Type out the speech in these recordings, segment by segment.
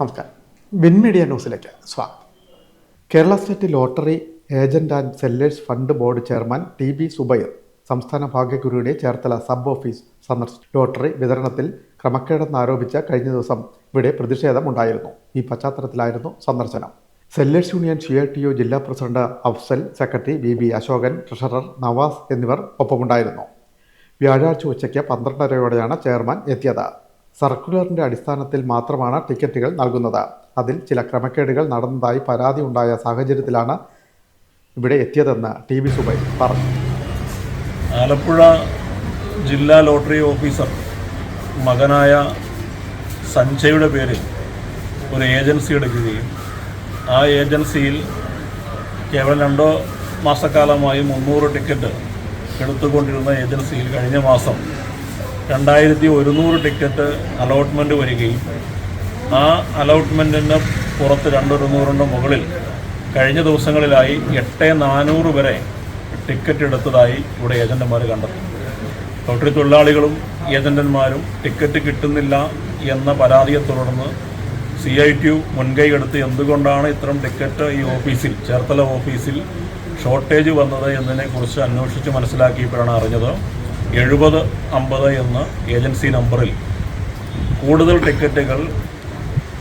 നമസ്കാരം. Win media ന്യൂസിലേക്ക് സ്വാഗതം. Kerala state lottery agent and sellers fund board chairman T B Subair സംസ്ഥാന ഭാഗ്യക്കുറിയുടെ ചേർത്തല സബ് ഓഫീസ് സന്ദർശിച്ചു. ലോട്ടറി വിതരണത്തിൽ ക്രമക്കേടെന്ന് ആരോപിച്ച കഴിഞ്ഞ ദിവസം ഇവിടെ പ്രതിഷേധമുണ്ടായിരുന്നു ഈ പശ്ചാത്തലത്തിലായിരുന്നു സന്ദർശനം. Sellers union C I T U ജില്ലാ president Afsal secretary B B Ashokan treasurer Navas എന്നിവർ ഒപ്പമുണ്ടായിരുന്നു. വ്യാഴാഴ്ച ഉച്ചയ്ക്ക് പന്ത്രണ്ടരയോടെയാണ് ചെയർമാൻ എത്തിയത്. സർക്കുലറിന്റെ അടിസ്ഥാനത്തിൽ മാത്രമാണ് ടിക്കറ്റുകൾ നൽകുന്നത്. അതിൽ ചില ക്രമക്കേടുകൾ നടന്നതായി പരാതി ഉണ്ടായ സാഹചര്യത്തിലാണ് ഇവിടെ എത്തിയതെന്ന് ടി വി സുബൈ പറഞ്ഞു. ആലപ്പുഴ ജില്ലാ ലോട്ടറി ഓഫീസർ മകനായ സഞ്ജയുടെ പേരിൽ ഒരു ഏജൻസി എടുക്കുകയും ആ ഏജൻസിയിൽ കേവലം രണ്ടോ മാസക്കാലമായി മുന്നൂറ് ടിക്കറ്റ് എടുത്തുകൊണ്ടിരുന്ന ഏജൻസിയിൽ കഴിഞ്ഞ മാസം രണ്ടായിരത്തി ഒരുന്നൂറ് ടിക്കറ്റ് അലോട്ട്മെന്റ് വരികയും ആ അലോട്ട്മെന്റിന് പുറത്ത് രണ്ടൊരുന്നൂറിന്റെ മുകളിൽ കഴിഞ്ഞ ദിവസങ്ങളിലായി എട്ട് നാനൂറ് വരെ ടിക്കറ്റ് എടുത്തതായി ഇവിടെ ഏജന്റുമാർ കണ്ടെത്തി. ലോട്ടറി തൊഴിലാളികളും ഏജന്റന്മാരും ടിക്കറ്റ് കിട്ടുന്നില്ല എന്ന പരാതിയെ തുടർന്ന് സി ഐ ടി യു മുൻകൈ എടുത്ത് എന്തുകൊണ്ടാണ് ഇത്തരം ടിക്കറ്റ് ഈ ഓഫീസിൽ ചേർത്തല ഓഫീസിൽ ഷോർട്ടേജ് വന്നത് എന്നതിനെക്കുറിച്ച് അന്വേഷിച്ച് മനസ്സിലാക്കിയപ്പോഴാണ് അറിഞ്ഞത്. എഴുപത് അമ്പത് എന്ന ഏജൻസി നമ്പറിൽ കൂടുതൽ ടിക്കറ്റുകൾ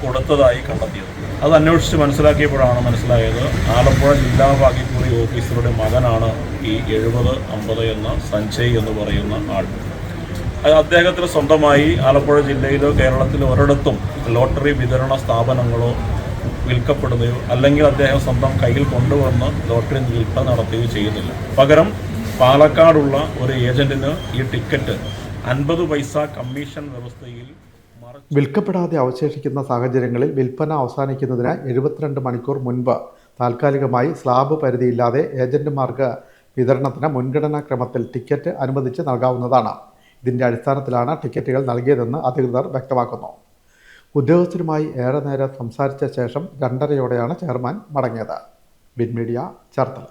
കൊടുത്തതായി കണ്ടെത്തിയത്. അത് അന്വേഷിച്ച് മനസ്സിലാക്കിയപ്പോഴാണ് മനസ്സിലായത് ആലപ്പുഴ ജില്ലാ ഭാഗ്യക്കുറി ഓഫീസറുടെ മകനാണ് ഈ എഴുപത് അമ്പത് എന്ന സഞ്ജയ് എന്ന് പറയുന്ന ആൾ. അദ്ദേഹത്തിന് സ്വന്തമായി ആലപ്പുഴ ജില്ലയിലോ കേരളത്തിലോ ഒരിടത്തും ലോട്ടറി വിതരണ സ്ഥാപനങ്ങളോ വിൽക്കപ്പെടുകയോ അല്ലെങ്കിൽ അദ്ദേഹം സ്വന്തം കയ്യിൽ കൊണ്ടുവന്ന് ലോട്ടറി വിൽപ്പന നടത്തുകയോ ചെയ്യുന്നില്ല. പകരം പാലക്കാടുള്ള ഒരു ഏജന്റിന് ഈ ടിക്കറ്റ് അൻപത് പൈസ കമ്മീഷൻ വ്യവസ്ഥയിൽ വിൽക്കപ്പെടാതെ അവശേഷിക്കുന്ന സാഹചര്യങ്ങളിൽ വിൽപ്പന അവസാനിക്കുന്നതിന് എഴുപത്തിരണ്ട് മണിക്കൂർ മുൻപ് താൽക്കാലികമായി സ്ലാബ് പരിധിയില്ലാതെ ഏജന്റുമാർക്ക് വിതരണത്തിന് മുൻഗണനാ ക്രമത്തിൽ ടിക്കറ്റ് അനുവദിച്ച് നൽകാവുന്നതാണ്. ഇതിന്റെ അടിസ്ഥാനത്തിലാണ് ടിക്കറ്റുകൾ നൽകിയതെന്ന് അധികൃതർ വ്യക്തമാക്കുന്നു. ഉദ്യോഗസ്ഥരുമായി ഏറെ നേരം സംസാരിച്ച ശേഷം രണ്ടരയോടെയാണ് ചെയർമാൻ മടങ്ങിയത്. Win media Cherthala.